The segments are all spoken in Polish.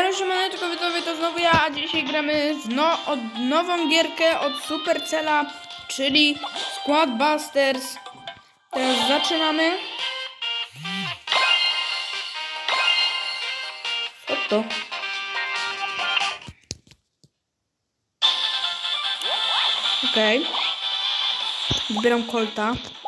Elo, siemaneczko widzowie, to znowu ja, a dzisiaj gramy z no, od nową gierkę od Supercella, czyli Squad Busters. Teraz zaczynamy. Co to? Okej. Zbieram kolta. O,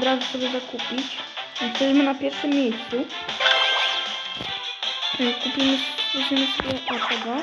od razu sobie zakupić. Jesteśmy na pierwszym miejscu. E, Kupimy, sobie tego.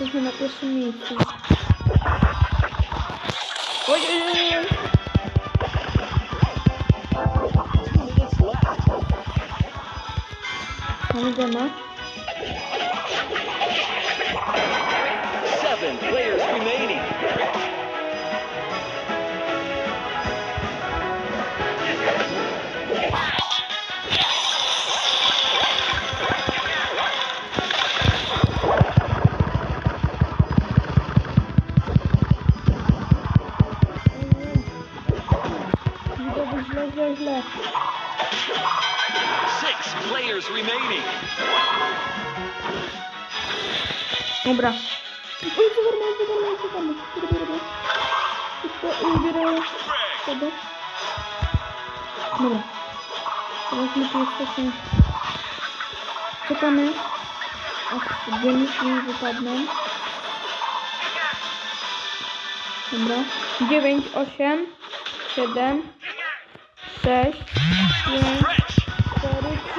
Jesteśmy na pierwszym miejscu. Oj, oj, oj, oj. Two minutes left. Mamy gema. Seven players remaining. Players remaining. Dobra. Oj, zawarmy, zawarmy, zawarmy. Dobra, dobra. Szybko, i biorę Greg, tego. Dobra. Teraz my tu jesteśmy. Czekamy. Aż dzienniki wypadną. Dobra. 9, 8, 7, 6, 5,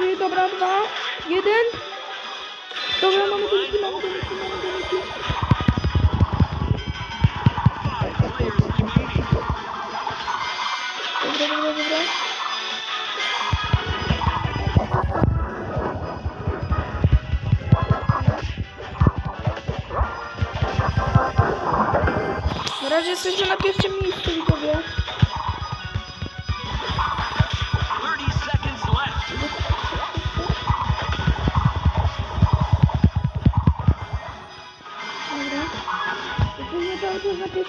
Fresh. 4, 3, dobra, 2, 1. Dobra, mamy wyniki, mamy mamy dobra. Na razie jesteśmy na pierwszym miejscu,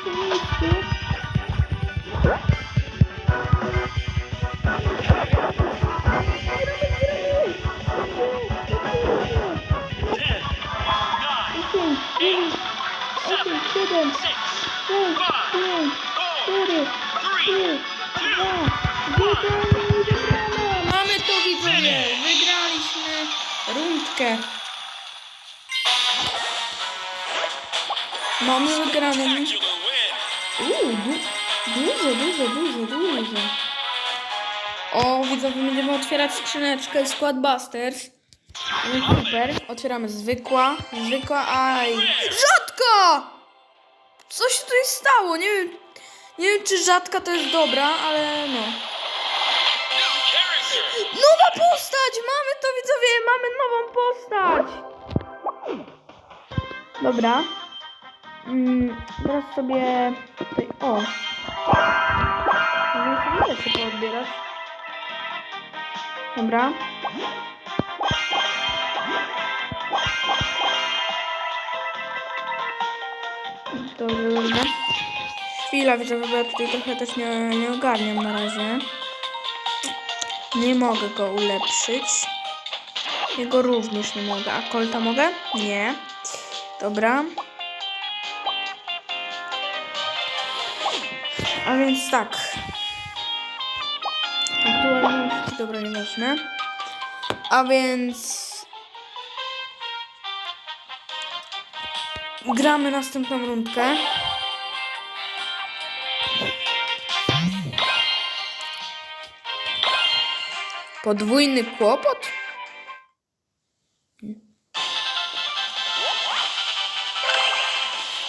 Mamy to widzowie! Wygraliśmy rundkę. Mamy wygraną. Uuu, du dużo, dużo, dużo, dużo. O, widzowie, będziemy otwierać skrzyneczkę Squad Busters. No super. Otwieramy zwykła. Zwykła, aj. Rzadka! Co się tutaj stało? Nie wiem, nie wiem czy rzadka to jest dobra, ale no. Nowa postać! Mamy to widzowie, mamy nową postać! Dobra. Mm, teraz sobie o. Możemy sobie rzeczy poodbierać. Dobra. Dobrze, dobrze. Chwila, widzę, bo tutaj trochę też nie, nie ogarniam na razie. Nie mogę go ulepszyć. Jego również nie mogę. A kolta mogę? Nie. Dobra. A więc tak. Aktualności, dobra, nieważne. A więc... Gramy następną rundkę. Podwójny kłopot?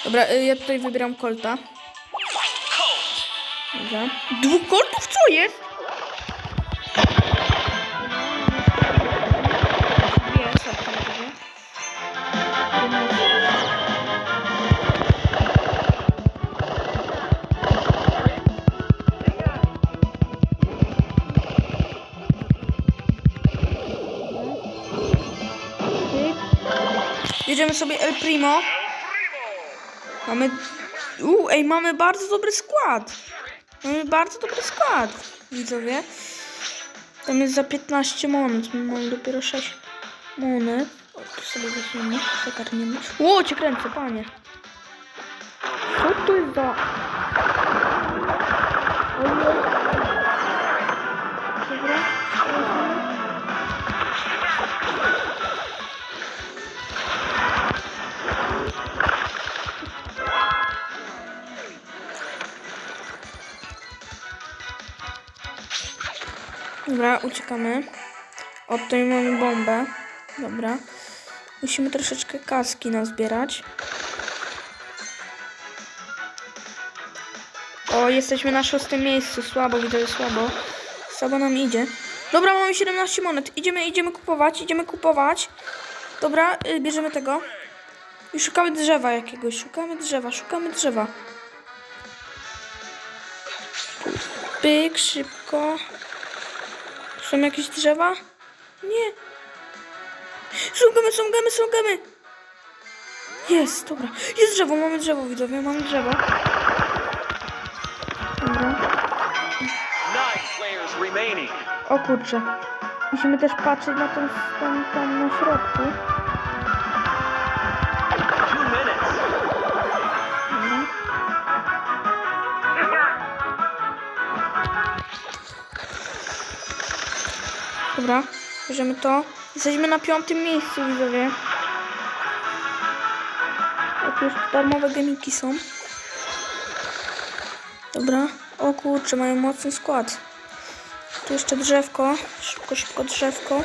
Dobra, y, ja tutaj wybieram kolta. Dobra. Dwóch koltów? Co jest? Bierzemy sobie El Primo. Mamy. U, ej, mamy bardzo dobry skład. Mamy bardzo dobry skład, widzowie. Tam jest za 15 monet. My mamy dopiero 6 monet. O, tu sobie weźmiemy, zagarniemy. Ło, cię kręcę, panie. Co to jest za... Ojej. Dobra, uciekamy. O, tutaj mamy bombę. Dobra. Musimy troszeczkę kaski nazbierać. O, jesteśmy na szóstym miejscu. Słabo, widzę, słabo. Słabo nam idzie. Dobra, mamy 17 monet. Idziemy, idziemy kupować, idziemy kupować. Dobra, y, bierzemy tego. I szukamy drzewa jakiegoś. Szukamy drzewa, szukamy drzewa. Pyk, szybko. Są jakieś drzewa? Nie. Są gamy, są gamy, są gamy. Jest, dobra. Jest drzewo, mamy drzewo, widzowie, mamy drzewo. Dobra. O kurczę. Musimy też patrzeć na ten tam, tam na środku. Dobra, bierzemy to. Jesteśmy na piątym miejscu, widzowie. O, tu już darmowe gemiki są. Dobra. O kurczę, mają mocny skład. Tu jeszcze drzewko. Szybko, szybko drzewko.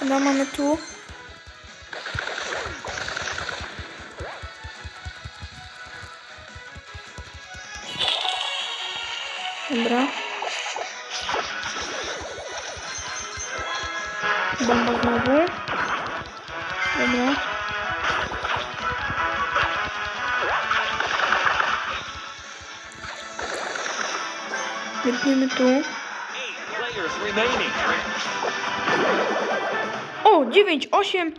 Dobra, mamy tu. Dobra. Biegniemy tu. O, 9, 8,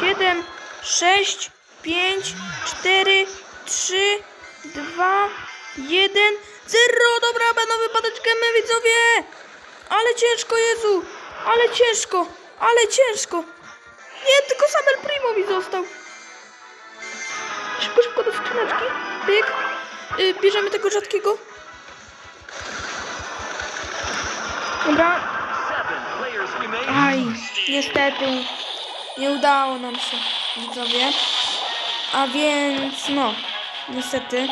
7, 6, 5, 4, 3, 2, 1, 0. Dobra, będą wypadać gemy, widzowie. Ale ciężko, Jezu. Ale ciężko, ale ciężko. Nie, tylko sam El Primo mi został. Szybko, szybko do skrzyneczki. Pyk. Y, bierzemy tego rzadkiego. Dobra. Aj, niestety nie udało nam się, widzowie. A więc, no, niestety.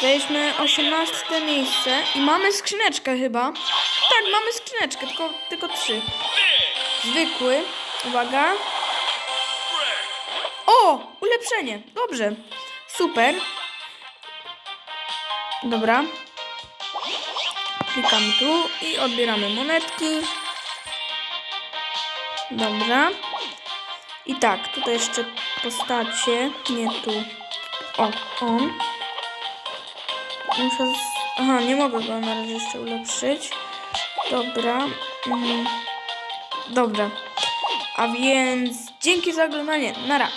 Zajęliśmy 18 miejsce i mamy skrzyneczkę chyba. Tak, mamy skrzyneczkę, tylko, tylko trzy. Zwykły, uwaga. O, ulepszenie, dobrze, super. Dobra. Klikamy tu i odbieramy monetki. Dobra. I tak, tutaj jeszcze postacie, nie tu. O, on. Muszę. Aha, nie mogę go na razie jeszcze ulepszyć. Dobra. Mm. Dobra. A więc dzięki za oglądanie. Nara.